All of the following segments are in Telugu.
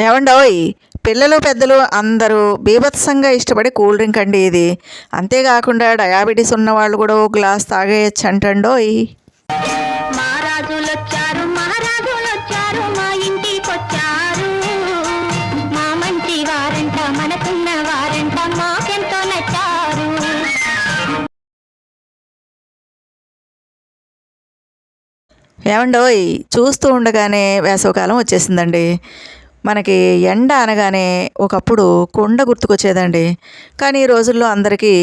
ఏమండోయ్ పిల్లలు పెద్దలు అందరూ బీభత్సంగా ఇష్టపడే కూల్ డ్రింక్ అండి ఇది. అంతేకాకుండా డయాబెటీస్ ఉన్న వాళ్ళు కూడా ఓ గ్లాస్ తాగేయచ్చు అంటండోయ్ ఏమండోయ్ చూస్తూ ఉండగానే వేసవకాలం వచ్చేసిందండి. మనకి ఎండ అనగానే ఒకప్పుడు కొండ గుర్తుకొచ్చేదండి. కానీ ఈ రోజుల్లో అందరికీ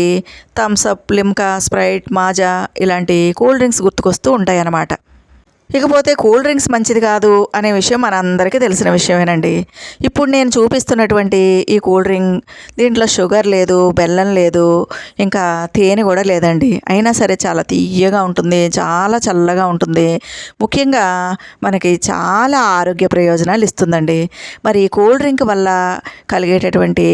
థమ్స్అప్ లిమ్కా స్ప్రైట్ మాజా ఇలాంటి కూల్ డ్రింక్స్ గుర్తుకొస్తూ ఉంటాయి అన్నమాట ఇకపోతే కూల్ డ్రింక్స్ మంచిది కాదు అనే విషయం మనందరికీ తెలిసిన విషయమేనండి. ఇప్పుడు నేను చూపిస్తున్నటువంటి ఈ కూల్ డ్రింక్ దీంట్లో షుగర్ లేదు బెల్లం లేదు ఇంకా తేనె కూడా లేదండి. అయినా సరే చాలా తీయగా ఉంటుంది చాలా చల్లగా ఉంటుంది. ముఖ్యంగా మనకి చాలా ఆరోగ్య ప్రయోజనాలు ఇస్తుందండి. మరి ఈ కూల్ డ్రింక్ వల్ల కలిగేటటువంటి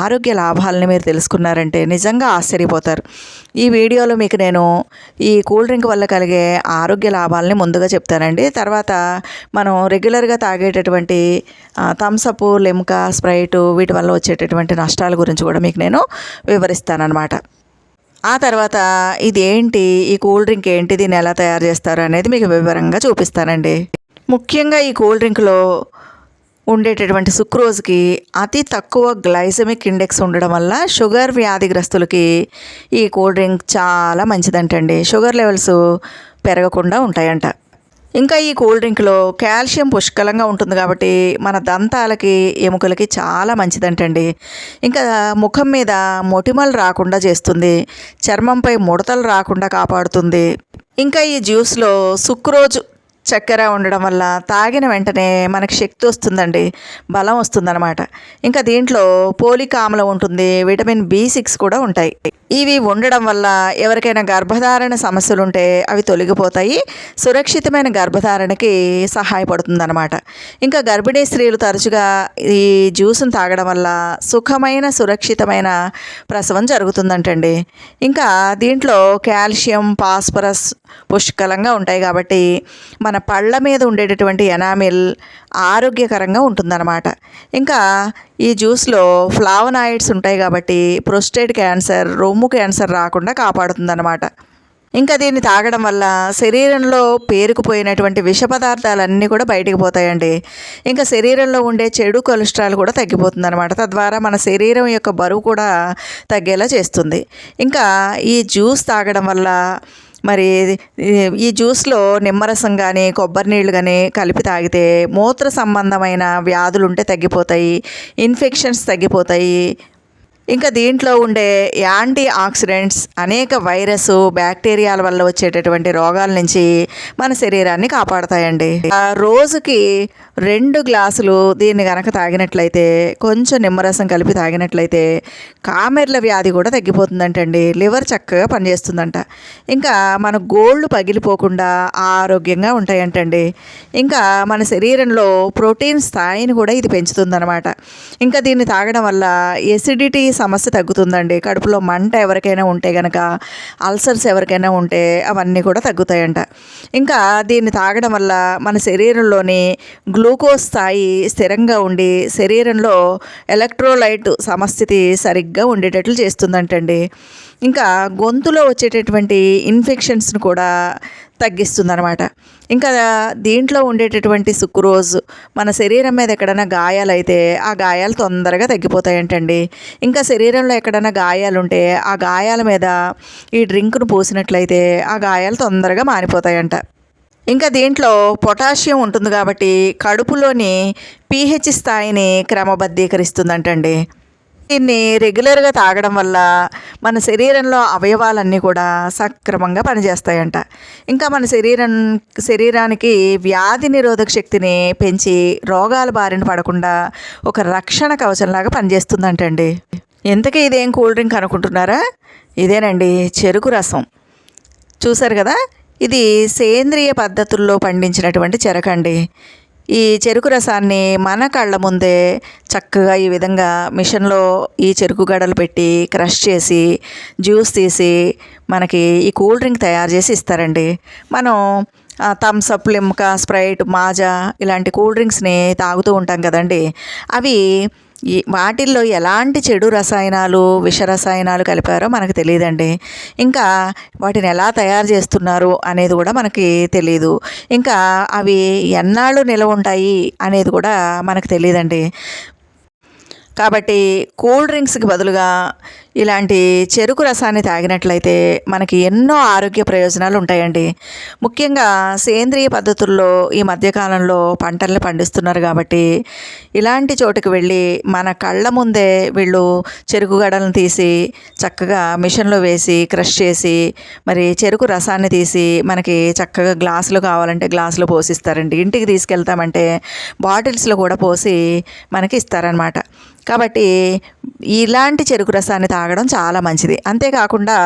ఆరోగ్య లాభాలని మీరు తెలుసుకున్నారంటే నిజంగా ఆశ్చర్యపోతారు. ఈ వీడియోలో మీకు నేను ఈ కూల్ డ్రింక్ వల్ల కలిగే ఆరోగ్య లాభాలని ముందుగా చెప్తానండి. తర్వాత మనం రెగ్యులర్గా తాగేటటువంటి థమ్సప్ లిమ్కా స్ప్రైట్ వీటి వల్ల వచ్చేటటువంటి నష్టాల గురించి కూడా మీకు నేను వివరిస్తానమాట ఆ తర్వాత ఇది ఏంటి ఈ కూల్ డ్రింక్ ఏంటి దీన్ని ఎలా తయారు చేస్తారు అనేది మీకు వివరంగా చూపిస్తానండి. ముఖ్యంగా ఈ కూల్ డ్రింక్లో ఉండేటటువంటి సుక్రోజ్కి అతి తక్కువ గ్లైసమిక్ ఇండెక్స్ ఉండడం వల్ల షుగర్ వ్యాధిగ్రస్తులకి ఈ కూల్ డ్రింక్ చాలా మంచిదంటండి. షుగర్ లెవెల్స్ పెరగకుండా ఉంటాయంట. ఇంకా ఈ కూల్ డ్రింక్లో కాల్షియం పుష్కలంగా ఉంటుంది కాబట్టి మన దంతాలకి ఎముకలకి చాలా మంచిదంటండి. ఇంకా ముఖం మీద మొటిమలు రాకుండా చేస్తుంది. చర్మంపై ముడతలు రాకుండా కాపాడుతుంది. ఇంకా ఈ జ్యూస్లో సుక్రోజ్ చక్కెర ఉండడం వల్ల తాగిన వెంటనే మనకు శక్తి వస్తుందండి బలం వస్తుందన్నమాట. ఇంకా దీంట్లో పోలిక ఆమ్లం ఉంటుంది విటమిన్ బి సిక్స్ కూడా ఉంటాయి. ఇవి ఉండడం వల్ల ఎవరికైనా గర్భధారణ సమస్యలు ఉంటే అవి తొలగిపోతాయి సురక్షితమైన గర్భధారణకి సహాయపడుతుందన్నమాట. ఇంకా గర్భిణీ స్త్రీలు తరచుగా ఈ జ్యూస్ను తాగడం వల్ల సుఖమైన సురక్షితమైన ప్రసవం జరుగుతుందంటండి. ఇంకా దీంట్లో కాల్షియం ఫాస్ఫరస్ పుష్కలంగా ఉంటాయి కాబట్టి మన పళ్ళ మీద ఉండేటటువంటి ఎనామిల్ ఆరోగ్యకరంగా ఉంటుందన్నమాట. ఇంకా ఈ జ్యూస్లో ఫ్లావనాయిడ్స్ ఉంటాయి కాబట్టి ప్రొస్టేట్ క్యాన్సర్ రొమ్ము క్యాన్సర్ రాకుండా కాపాడుతుందన్నమాట. ఇంకా దీన్ని తాగడం వల్ల శరీరంలో పేరుకుపోయినటువంటి విష పదార్థాలన్నీ కూడా బయటికి పోతాయండి. ఇంకా శరీరంలో ఉండే చెడు కొలెస్ట్రాల్ కూడా తగ్గిపోతుందన్నమాట. తద్వారా మన శరీరం యొక్క బరువు కూడా తగ్గేలా చేస్తుంది. ఇంకా ఈ జ్యూస్ తాగడం వల్ల మరి ఈ జ్యూస్లో నిమ్మరసం కానీ కొబ్బరి నీళ్ళు కానీ కలిపి తాగితే మూత్ర సంబంధమైన వ్యాధులు ఉంటే తగ్గిపోతాయి ఇన్ఫెక్షన్స్ తగ్గిపోతాయి ఇంకా దీంట్లో ఉండే యాంటీ ఆక్సిడెంట్స్ అనేక వైరస్ బ్యాక్టీరియాల వల్ల వచ్చేటటువంటి రోగాల నుంచి మన శరీరాన్ని కాపాడతాయండి. రోజుకి రెండు గ్లాసులు దీన్ని కనుక తాగినట్లయితే కొంచెం నిమ్మరసం కలిపి తాగినట్లయితే కామెర్ల వ్యాధి కూడా తగ్గిపోతుందంటండి. లివర్ చక్కగా పనిచేస్తుందంట. ఇంకా మన గోళ్ళు పగిలిపోకుండా ఆరోగ్యంగా ఉంటాయంటండి. ఇంకా మన శరీరంలో ప్రోటీన్ స్థాయిని కూడా ఇది పెంచుతుందన్నమాట. ఇంకా దీన్ని తాగడం వల్ల ఎసిడిటీ సమస్య తగ్గుతుందండి. కడుపులో మంట ఎవరికైనా ఉంటే గనక అల్సర్స్ ఎవరికైనా ఉంటే అవన్నీ కూడా తగ్గుతాయంట. ఇంకా దీన్ని తాగడం వల్ల మన శరీరంలోని గ్లూకోజ్ స్థాయి స్థిరంగా ఉండి శరీరంలో ఎలక్ట్రోలైట్ సమస్థితి సరిగ్గా ఉండేటట్లు చేస్తుందంటండి. ఇంకా గొంతులో వచ్చేటటువంటి ఇన్ఫెక్షన్స్ను కూడా తగ్గిస్తుందన్నమాట. ఇంకా దీంట్లో ఉండేటటువంటి సుక్రోజ్ మన శరీరం మీద ఎక్కడైనా గాయాలైతే ఆ గాయాలు తొందరగా తగ్గిపోతాయంటండి. ఇంకా శరీరంలో ఎక్కడైనా గాయాలు ఉంటే ఆ గాయాల మీద ఈ డ్రింక్ను పోసినట్లయితే ఆ గాయాలు తొందరగా మారిపోతాయంట. ఇంకా దీంట్లో పొటాషియం ఉంటుంది కాబట్టి కడుపులోని పీహెచ్ స్థాయిని క్రమబద్ధీకరిస్తుందంటండి. దీన్ని రెగ్యులర్గా తాగడం వల్ల మన శరీరంలో అవయవాలన్నీ కూడా సక్రమంగా పనిచేస్తాయంట. ఇంకా మన శరీరం శరీరానికి వ్యాధి నిరోధక శక్తిని పెంచి రోగాల బారిన పడకుండా ఒక రక్షణ కవచంలాగా పనిచేస్తుందంటండి. ఎంతకీ ఇదేం కూల్ డ్రింక్ అనుకుంటున్నారా? ఇదేనండి చెరుకు రసం. చూసారు కదా? ఇది సేంద్రియ పద్ధతుల్లో పండించినటువంటి చెరకండి. ఈ చెరుకు రసాన్ని మన కళ్ళ ముందే చక్కగా ఈ విధంగా మిషన్లో ఈ చెరుకు గడలు పెట్టి క్రష్ చేసి జ్యూస్ తీసి మనకి ఈ కూల్ డ్రింక్ తయారు చేసి ఇస్తారండి. మనం Thums Up Limca Sprite Maaza ఇలాంటి కూల్ డ్రింక్స్ని తాగుతూ ఉంటాం కదండి. అవి ఈ వాటిల్లో ఎలాంటి చెడు రసాయనాలు విష రసాయనాలు కలిపారో మనకు తెలియదండి. ఇంకా వాటిని ఎలా తయారు చేస్తున్నారు అనేది కూడా మనకి తెలియదు ఇంకా అవి ఎన్నాళ్ళు నిలవ ఉంటాయి అనేది కూడా మనకు తెలియదండి. కాబట్టి కూల్ డ్రింక్స్కి బదులుగా ఇలాంటి చెరుకు రసాన్ని తాగినట్లయితే మనకి ఎన్నో ఆరోగ్య ప్రయోజనాలు ఉంటాయండి. ముఖ్యంగా సేంద్రియ పద్ధతుల్లో ఈ మధ్యకాలంలో పంటల్ని పండిస్తున్నారు కాబట్టి ఇలాంటి చోటుకి వెళ్ళి మన కళ్ళ ముందే వీళ్ళు చెరుకు గడలను తీసి చక్కగా మిషన్లో వేసి క్రష్ చేసి మరి చెరుకు రసాన్ని తీసి మనకి చక్కగా గ్లాసులు కావాలంటే గ్లాసులు పోసిస్తారండి. ఇంటికి తీసుకెళ్తామంటే బాటిల్స్లో కూడా పోసి మనకి ఇస్తారనమాట కాబట్టి ఇలాంటి చెరుకు రసాన్ని తాగడం చాలా మంచిది. అంతేకాకుండా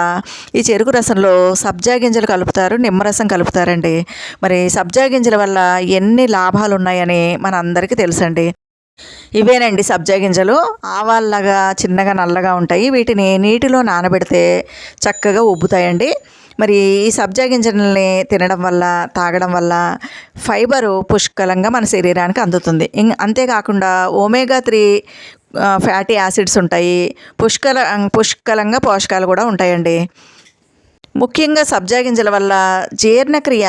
ఈ చెరుకు రసంలో సబ్జా గింజలు కలుపుతారు నిమ్మరసం కలుపుతారండి. మరి సబ్జా గింజల వల్ల ఎన్ని లాభాలు ఉన్నాయని మన అందరికీ తెలుసండి. ఇవేనండి సబ్జా గింజలు. ఆవాల్లాగా చిన్నగా నల్లగా ఉంటాయి. వీటిని నీటిలో నానబెడితే చక్కగా ఉబ్బుతాయండి. మరి ఈ సబ్జా గింజల్ని తినడం వల్ల తాగడం వల్ల ఫైబరు పుష్కలంగా మన శరీరానికి అందుతుంది. అంతేకాకుండా ఒమేగా త్రీ ఫ్యాటీ యాసిడ్స్ ఉంటాయి. పుష్కల పుష్కలంగా పోషకాలు కూడా ఉంటాయండి. ముఖ్యంగా సబ్జా గింజల వల్ల జీర్ణక్రియ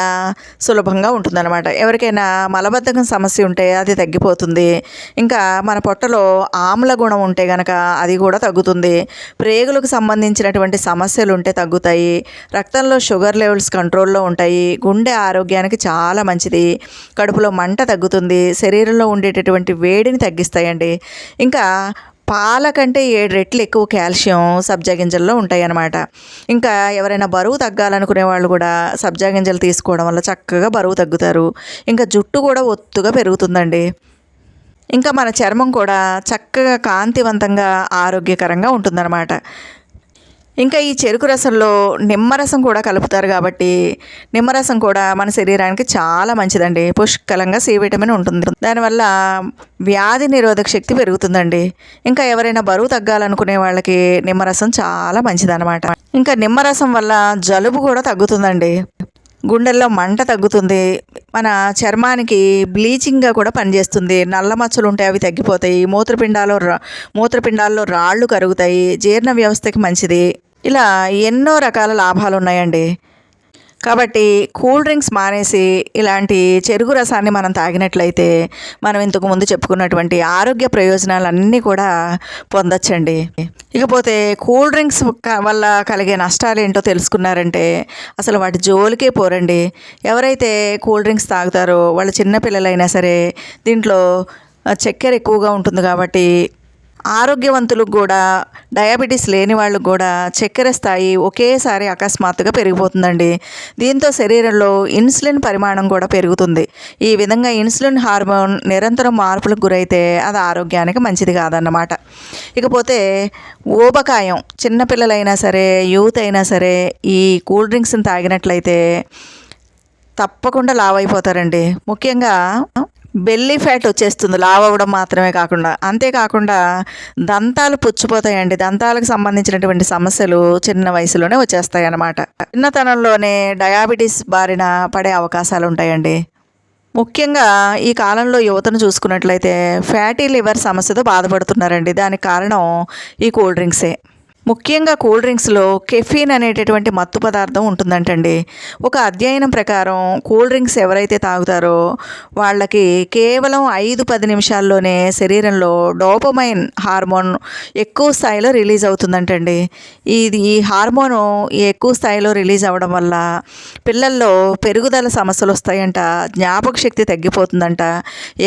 సులభంగా ఉంటుందన్నమాట. ఎవరికైనా మలబద్ధకం సమస్య ఉంటే అది తగ్గిపోతుంది. ఇంకా మన పొట్టలో ఆమ్ల గుణం ఉంటే గనక అది కూడా తగ్గుతుంది. ప్రేగులకు సంబంధించినటువంటి సమస్యలు ఉంటే తగ్గుతాయి. రక్తంలో షుగర్ లెవెల్స్ కంట్రోల్లో ఉంటాయి. గుండె ఆరోగ్యానికి చాలా మంచిది. కడుపులో మంట తగ్గుతుంది. శరీరంలో ఉండేటటువంటి వేడిని తగ్గిస్తాయండి. ఇంకా పాల కంటే ఏడు రెట్లు ఎక్కువ కాల్షియం సబ్జా గింజల్లో ఉంటాయి అన్నమాట ఇంకా ఎవరైనా బరువు తగ్గాలనుకునే వాళ్ళు కూడా సబ్జా గింజలు తీసుకోవడం వల్ల చక్కగా బరువు తగ్గుతారు. ఇంకా జుట్టు కూడా ఒత్తుగా పెరుగుతుందండి. ఇంకా మన చర్మం కూడా చక్కగా కాంతివంతంగా ఆరోగ్యకరంగా ఉంటుందన్నమాట. ఇంకా ఈ చెరుకు రసంలో నిమ్మరసం కూడా కలుపుతారు కాబట్టి నిమ్మరసం కూడా మన శరీరానికి చాలా మంచిదండి. పుష్కలంగా సి విటమిన్ ఉంటుంది. దానివల్ల వ్యాధి నిరోధక శక్తి పెరుగుతుందండి. ఇంకా ఎవరైనా బరువు తగ్గాలనుకునే వాళ్ళకి నిమ్మరసం చాలా మంచిదన్నమాట. ఇంకా నిమ్మరసం వల్ల జలుబు కూడా తగ్గుతుందండి. గుండెల్లో మంట తగ్గుతుంది. మన చర్మానికి బ్లీచింగ్గా కూడా పనిచేస్తుంది. నల్ల మచ్చలు ఉంటే అవి తగ్గిపోతాయి. మూత్రపిండాల్లో రా మూత్రపిండాల్లో రాళ్ళు కరుగుతాయి. జీర్ణ వ్యవస్థకి మంచిది. ఇలా ఎన్నో రకాల లాభాలు ఉన్నాయండి కాబట్టి కూల్ డ్రింక్స్ మానేసి ఇలాంటి చెరుకు రసాన్ని మనం తాగినట్లయితే మనం ఇంతకు ముందు చెప్పుకున్నటువంటి ఆరోగ్య ప్రయోజనాలన్నీ కూడా పొందొచ్చండి. ఇకపోతే కూల్ డ్రింక్స్ క- వల్ల కలిగే నష్టాలు ఏంటో తెలుసుకున్నారంటే అసలు వాటి జోలికే పోరండి. ఎవరైతే కూల్ డ్రింక్స్ తాగుతారో వాళ్ళ చిన్నపిల్లలైనా సరే దీంట్లో చక్కెర ఎక్కువగా ఉంటుంది కాబట్టి ఆరోగ్యవంతులకు కూడా డయాబెటీస్ లేని వాళ్ళకు కూడా చక్కెర స్థాయి ఒకేసారి అకస్మాత్తుగా పెరిగిపోతుందండి. దీంతో శరీరంలో ఇన్సులిన్ పరిమాణం కూడా పెరుగుతుంది. ఈ విధంగా ఇన్సులిన్ హార్మోన్ నిరంతరం మార్పులకు గురైతే అది ఆరోగ్యానికి మంచిది కాదన్నమాట. ఇకపోతే ఊబకాయం చిన్నపిల్లలైనా సరే యూత్ అయినా సరే ఈ కూల్ డ్రింక్స్ని తాగినట్లయితే తప్పకుండా లావైపోతారండి. అయిపోతారండి ముఖ్యంగా బెల్లీ ఫ్యాట్ వచ్చేస్తుంది. లావ్ అవ్వడం మాత్రమే కాకుండా. అంతేకాకుండా దంతాలు పుచ్చిపోతాయండి. దంతాలకు సంబంధించినటువంటి సమస్యలు చిన్న వయసులోనే వచ్చేస్తాయి అన్నమాట చిన్నతనంలోనే డయాబెటీస్ బారిన పడే అవకాశాలు ఉంటాయండి. ముఖ్యంగా ఈ కాలంలో యువతను చూసుకున్నట్లయితే ఫ్యాటీ లివర్ సమస్యతో బాధపడుతున్నారండి. దానికి కారణం ఈ కూల్ డ్రింక్సే. ముఖ్యంగా కూల్ డ్రింక్స్లో కెఫీన్ అనేటటువంటి మత్తు పదార్థం ఉంటుందంటండి. ఒక అధ్యయనం ప్రకారం కూల్ డ్రింక్స్ ఎవరైతే తాగుతారో వాళ్ళకి కేవలం ఐదు పది నిమిషాల్లోనే శరీరంలో డోపమైన్ హార్మోన్ ఎక్కువ స్థాయిలో రిలీజ్ అవుతుందంటండి. ఇది ఈ హార్మోను ఎక్కువ స్థాయిలో రిలీజ్ అవ్వడం వల్ల పిల్లల్లో పెరుగుదల సమస్యలు వస్తాయంట జ్ఞాపక శక్తి తగ్గిపోతుందంట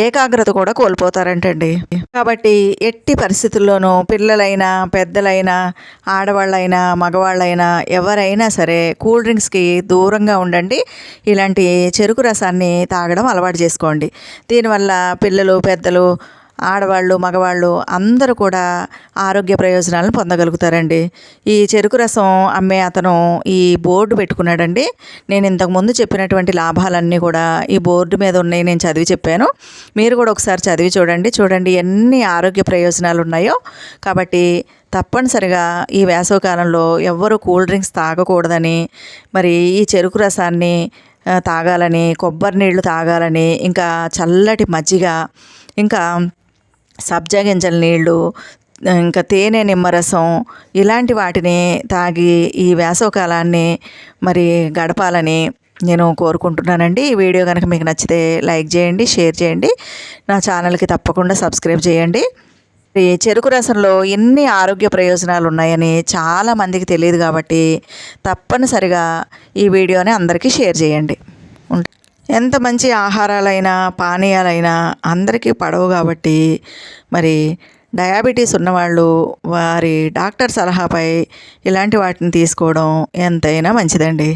ఏకాగ్రత కూడా కోల్పోతారంటండి. కాబట్టి ఎట్టి పరిస్థితుల్లోనూ పిల్లలైనా పెద్దలైనా ఆడవాళ్ళైనా మగవాళ్ళైనా ఎవరైనా సరే కూల్ డ్రింక్స్కి దూరంగా ఉండండి. ఇలాంటి చెరుకు రసాన్ని తాగడం అలవాటు చేసుకోండి. దీనివల్ల పిల్లలు పెద్దలు ఆడవాళ్ళు మగవాళ్ళు అందరూ కూడా ఆరోగ్య ప్రయోజనాలను పొందగలుగుతారండి. ఈ చెరుకు రసం అమ్మే అతను ఈ బోర్డు పెట్టుకున్నాడండి. నేను ఇంతకుముందు చెప్పినటువంటి లాభాలన్నీ కూడా ఈ బోర్డు మీద ఉన్నాయి నేను చదివి చెప్పాను. మీరు కూడా ఒకసారి చదివి చూడండి. చూడండి ఎన్ని ఆరోగ్య ప్రయోజనాలు ఉన్నాయో. కాబట్టి తప్పనిసరిగా ఈ వేసవకాలంలో ఎవ్వరూ కూల్ డ్రింక్స్ తాగకూడదని మరి ఈ చెరుకు రసాన్ని తాగాలని కొబ్బరి నీళ్ళు తాగాలని ఇంకా చల్లటి మజ్జిగ ఇంకా సబ్జా గింజల నీళ్ళు ఇంకా తేనె నిమ్మరసం ఇలాంటి వాటిని తాగి ఈ వేసవకాలాన్ని మరి గడపాలని నేను కోరుకుంటున్నానండి. ఈ వీడియో కనుక మీకు నచ్చితే లైక్ చేయండి షేర్ చేయండి. నా ఛానల్కి తప్పకుండా సబ్స్క్రైబ్ చేయండి. ఈ చెరుకు రసంలో ఎన్ని ఆరోగ్య ప్రయోజనాలు ఉన్నాయని చాలా మందికి తెలియదు కాబట్టి తప్పనిసరిగా ఈ వీడియోని అందరికీ షేర్ చేయండి. ఎంత మంచి ఆహారాలైనా పానీయాలైనా అందరికీ పడవు కాబట్టి మరి డయాబెటీస్ ఉన్నవాళ్ళు వారి డాక్టర్ సలహాపై ఇలాంటి వాటిని తీసుకోవడం ఎంతైనా మంచిదండి.